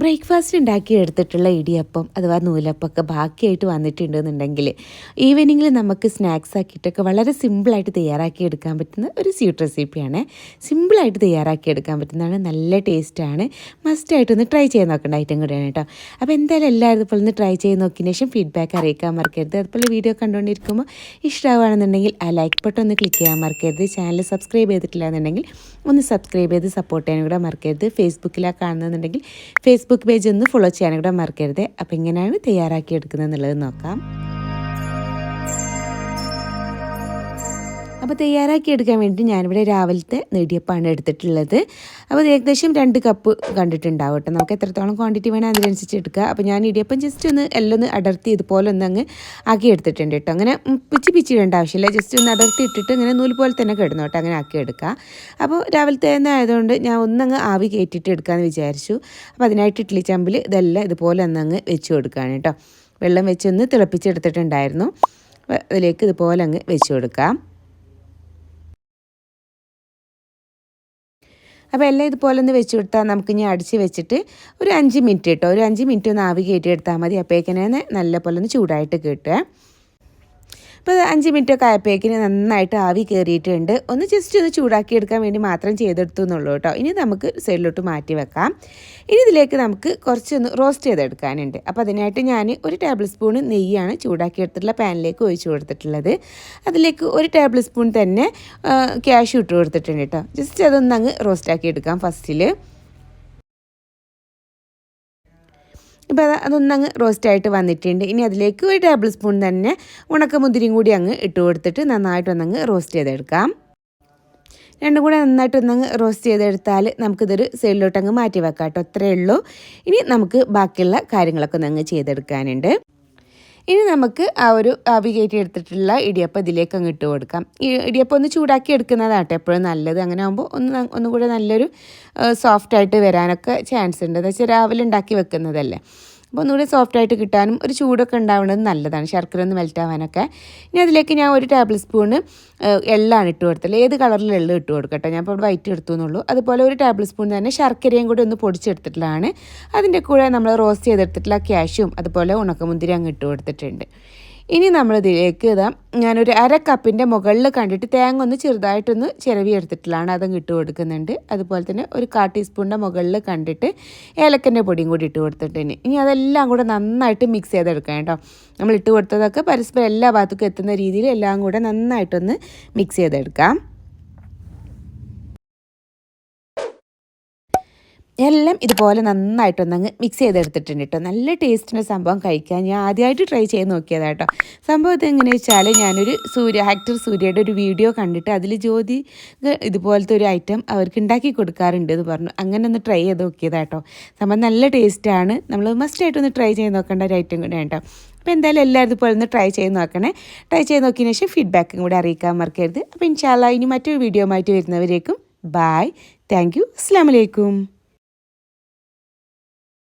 Breakfast ഉണ്ടാക്കി എടുത്തിട്ടുള്ള ഇടിയപ്പം അഥവാ നൂലപ്പമൊക്കെ ബാക്കിയായിട്ട് വന്നിട്ടുണ്ടെന്നുണ്ടെങ്കിൽ ഈവനിങ്ങിൽ നമുക്ക് സ്നാക്സ് ആക്കിയിട്ടൊക്കെ വളരെ സിമ്പിളായിട്ട് തയ്യാറാക്കി എടുക്കാൻ പറ്റുന്ന ഒരു സ്വീറ്റ് റെസിപ്പിയാണ്. സിമ്പിളായിട്ട് തയ്യാറാക്കി എടുക്കാൻ പറ്റുന്നതാണ്. നല്ല ടേസ്റ്റാണ്. മസ്റ്റായിട്ടൊന്ന് ട്രൈ ചെയ്യാൻ നോക്കേണ്ട ഐറ്റം കൂടിയാണ് കേട്ടോ. അപ്പോൾ എന്തായാലും എല്ലാവരും ഇതുപോലെ ഒന്ന് ട്രൈ ചെയ്ത് നോക്കിയതിന് ശേഷം ഫീഡ്ബാക്ക് അറിയിക്കാൻ മറക്കരുത്. അതുപോലെ വീഡിയോ കണ്ടുകൊണ്ടിരിക്കുമ്പോൾ ഇഷ്ടമാണെന്നുണ്ടെങ്കിൽ ആ ലൈക്ക് ബട്ടൺ ഒന്ന് ക്ലിക്ക് ചെയ്യാൻ മറക്കരുത്. ചാനൽ സബ്സ്ക്രൈബ് ചെയ്തിട്ടില്ല എന്നുണ്ടെങ്കിൽ ഒന്ന് സബ്സ്ക്രൈബ് ചെയ്ത് സപ്പോർട്ട് ചെയ്യാനും കൂടെ മറക്കരുത്. ഫേസ്ബുക്കിലാണ് കാണുന്നുണ്ടെങ്കിൽ ഫേസ്ബുക്ക് പേജ് ഒന്ന് ഫോളോ ചെയ്യാനും കൂടെ മറക്കരുത്. അപ്പോൾ എങ്ങനെയാണ് തയ്യാറാക്കി എടുക്കുന്നത് എന്നുള്ളത് നോക്കാം. അപ്പോൾ തയ്യാറാക്കി എടുക്കാൻ വേണ്ടി ഞാനിവിടെ രാവിലത്തെ നെടിയപ്പാണ് എടുത്തിട്ടുള്ളത്. അപ്പോൾ ഏകദേശം രണ്ട് കപ്പ് കണ്ടിട്ടുണ്ടാവും കേട്ടോ. നമുക്ക് എത്രത്തോളം ക്വാണ്ടിറ്റി വേണം അതിനനുസരിച്ച് എടുക്കുക. അപ്പോൾ ഞാൻ ഇടിയപ്പം ജസ്റ്റ് ഒന്ന് എല്ലാം ഒന്ന് അടർത്തി ഇതുപോലെ ഒന്ന് അങ്ങ് ആക്കി എടുത്തിട്ടുണ്ട് കേട്ടോ. അങ്ങനെ പിച്ചി പിച്ചി വേണ്ട ആവശ്യമില്ല. ജസ്റ്റ് ഒന്ന് അടർത്തി ഇട്ടിട്ട് ഇങ്ങനെ നൂൽ പോലെ തന്നെ കിടന്നു കേട്ടോ. അങ്ങനെ ആക്കി എടുക്കുക. അപ്പോൾ രാവിലത്തെ തന്നെ ആയതുകൊണ്ട് ഞാൻ ഒന്നങ്ങ് ആവി കയറ്റിയിട്ട് എടുക്കാമെന്ന് വിചാരിച്ചു. അപ്പോൾ അതിനായിട്ട് ഇഡ്ഡലി ചമ്പിൽ ഇതെല്ലാം ഇതുപോലെ ഒന്നങ്ങ് വെച്ച് കൊടുക്കുകയാണ് കേട്ടോ. വെള്ളം വെച്ചൊന്ന് തിളപ്പിച്ചെടുത്തിട്ടുണ്ടായിരുന്നു. അതിലേക്ക് ഇതുപോലെ അങ്ങ് വെച്ച് കൊടുക്കാം. അപ്പോൾ എല്ലാം ഇതുപോലെ ഒന്ന് വെച്ച് കൊടുത്താൽ നമുക്ക് ഇനി അടിച്ച് വെച്ചിട്ട് ഒരു അഞ്ച് മിനിറ്റ് കേട്ടോ. ഒരു അഞ്ച് മിനിറ്റ് ഒന്ന് ആവി കയറ്റി എടുത്താൽ മതി. അപ്പോഴേക്കിനെ നല്ല പോലെ ഒന്ന് ചൂടായിട്ട് കിട്ടുക അപ്പോൾ അഞ്ച് മിനിറ്റൊക്കെ ആയപ്പോഴേക്കിന് നന്നായിട്ട് ആവി കയറിയിട്ടുണ്ട്. ഒന്ന് ജസ്റ്റ് ഒന്ന് ചൂടാക്കി എടുക്കാൻ വേണ്ടി മാത്രം ചെയ്തെടുത്തു എന്നുള്ളൂ കേട്ടോ. ഇനി നമുക്ക് സൈഡിലോട്ട് മാറ്റി വെക്കാം. ഇനി ഇതിലേക്ക് നമുക്ക് കുറച്ചൊന്ന് റോസ്റ്റ് ചെയ്തെടുക്കാനുണ്ട്. അപ്പോൾ അതിനായിട്ട് ഞാൻ ഒരു ടേബിൾ സ്പൂൺ നെയ്യാണ് ചൂടാക്കി എടുത്തിട്ടുള്ള പാനിലേക്ക് ഒഴിച്ച് കൊടുത്തിട്ടുള്ളത്. അതിലേക്ക് ഒരു ടേബിൾ സ്പൂൺ തന്നെ ക്യാഷ് ഇട്ട് കൊടുത്തിട്ടുണ്ട് കേട്ടോ. ജസ്റ്റ് അതൊന്ന് അങ്ങ് റോസ്റ്റാക്കി എടുക്കാം ഫസ്റ്റിൽ ഇപ്പോൾ അത് അതൊന്നങ്ങ് റോസ്റ്റായിട്ട് വന്നിട്ടുണ്ട്. ഇനി അതിലേക്ക് ഒരു ടേബിൾ സ്പൂൺ തന്നെ ഉണക്കമുന്തിരിയും കൂടി അങ്ങ് ഇട്ട് കൊടുത്തിട്ട് നന്നായിട്ടൊന്നങ്ങ് റോസ്റ്റ് ചെയ്തെടുക്കാം. രണ്ടും കൂടെ നന്നായിട്ടൊന്നങ്ങ് റോസ്റ്റ് ചെയ്തെടുത്താൽ നമുക്കിതൊരു സൈഡിലോട്ടങ്ങ് മാറ്റി വെക്കാം കേട്ടോ. അത്രയേ ഉള്ളൂ. ഇനി നമുക്ക് ബാക്കിയുള്ള കാര്യങ്ങളൊക്കെ ഒന്ന് അങ്ങ് ചെയ്തെടുക്കാനുണ്ട്. ഇനി നമുക്ക് ആ ഒരു ആവി കയറ്റി എടുത്തിട്ടുള്ള ഇടിയപ്പം ഇതിലേക്ക് അങ്ങ് ഇട്ട് കൊടുക്കാം. ഈ ഇടിയപ്പം ഒന്ന് ചൂടാക്കി എടുക്കുന്നതാട്ടെ എപ്പോഴും നല്ലത്. അങ്ങനെ ആകുമ്പോൾ ഒന്ന് ഒന്നുകൂടെ നല്ലൊരു സോഫ്റ്റായിട്ട് വരാനൊക്കെ ചാൻസ് ഉണ്ട്. എന്താ വെച്ചാൽ രാവിലെ ഉണ്ടാക്കി വെക്കുന്നതല്ലേ. അപ്പോൾ ഒന്നുകൂടി സോഫ്റ്റായിട്ട് കിട്ടാനും ഒരു ചൂടൊക്കെ ഉണ്ടാവുന്നത് നല്ലതാണ്. ശർക്കര ഒന്ന് മെൽറ്റ് ആവാനൊക്കെ. ഇനി അതിലേക്ക് ഞാൻ ഒരു ടേബിൾ സ്പൂണ് എള്ളാണ് ഇട്ട് കൊടുത്തത്. ഏത് കളറിൽ എള്ള് ഇട്ട് കൊടുക്കട്ടെ ഞാൻ ഇപ്പോൾ വൈറ്റ് എടുത്തു എന്നുള്ളൂ അതുപോലെ ഒരു ടേബിൾ സ്പൂൺ തന്നെ ശർക്കരയും കൂടി ഒന്ന് പൊടിച്ചെടുത്തിട്ടുള്ളതാണ്. അതിന്റെ കൂടെ നമ്മൾ റോസ്റ്റ് ചെയ്തെടുത്തിട്ടുള്ള ക്യാഷും അതുപോലെ ഉണക്കമുന്തിരി അങ്ങ് ഇട്ട് കൊടുത്തിട്ടുണ്ട്. ഇനി നമ്മളിതിലേക്ക് ഇതാ ഞാനൊരു അര കപ്പിന്റെ മുകളിൽ കണ്ടിട്ട് തേങ്ങ ഒന്ന് ചെറുതായിട്ടൊന്ന് ചിരവി എടുത്തിട്ടുള്ളതാണ് അതങ്ങ് ഇട്ട് കൊടുക്കുന്നുണ്ട്. അതുപോലെ തന്നെ ഒരു കാ ടീസ്പൂണിന്റെ മുകളിൽ കണ്ടിട്ട് ഏലക്കന്റെ പൊടിയും കൂടി ഇട്ട് കൊടുത്തിട്ടുണ്ട് ഇനി. അതെല്ലാം കൂടെ നന്നായിട്ട് മിക്സ് ചെയ്തെടുക്കാം കേട്ടോ. നമ്മൾ ഇട്ട് കൊടുത്തതൊക്കെ പരസ്പരം എല്ലാ ഭാഗത്തേക്കും എത്തുന്ന രീതിയിൽ എല്ലാം കൂടെ നന്നായിട്ടൊന്ന് മിക്സ് ചെയ്തെടുക്കാം. എല്ലാം ഇതുപോലെ നന്നായിട്ടൊന്നങ്ങ് മിക്സ് ചെയ്തെടുത്തിട്ടുണ്ട് കേട്ടോ നല്ല ടേസ്റ്റിന്റെ സംഭവം കഴിക്കാൻ ഞാൻ ആദ്യമായിട്ട് ട്രൈ ചെയ്ത് നോക്കിയതാണ് കേട്ടോ സംഭവം എങ്ങനെയാണെന്ന് വെച്ചാൽ ഞാനൊരു സൂര്യ ആക്ടർ സൂര്യയുടെ ഒരു വീഡിയോ കണ്ടിട്ട് അതിൽ ജ്യോതി ഇതുപോലത്തെ ഒരു ഐറ്റം അവർക്ക് ഉണ്ടാക്കി കൊടുക്കാറുണ്ട് എന്ന് പറഞ്ഞു. അങ്ങനെ ഒന്ന് ട്രൈ ചെയ്ത് നോക്കിയതാട്ടോ സംഭവം നല്ല ടേസ്റ്റാണ് നമ്മൾ മസ്റ്റായിട്ടൊന്ന് ട്രൈ ചെയ്ത് നോക്കേണ്ട ഒരു ഐറ്റം കൂടെ കേട്ടോ അപ്പോൾ എന്തായാലും എല്ലാവരും ഇതുപോലെ ഒന്ന് ട്രൈ ചെയ്ത് നോക്കണേ. ട്രൈ ചെയ്ത് നോക്കിയതിന് ശേഷം ഫീഡ്ബാക്കും കൂടെ അറിയിക്കാൻ മറക്കരുത്. അപ്പോൾ ഇൻഷാല്ല ഇനി മറ്റൊരു വീഡിയോ ആയിട്ട് വരുന്നവരേക്കും ബായ് താങ്ക് യു അസ്സാം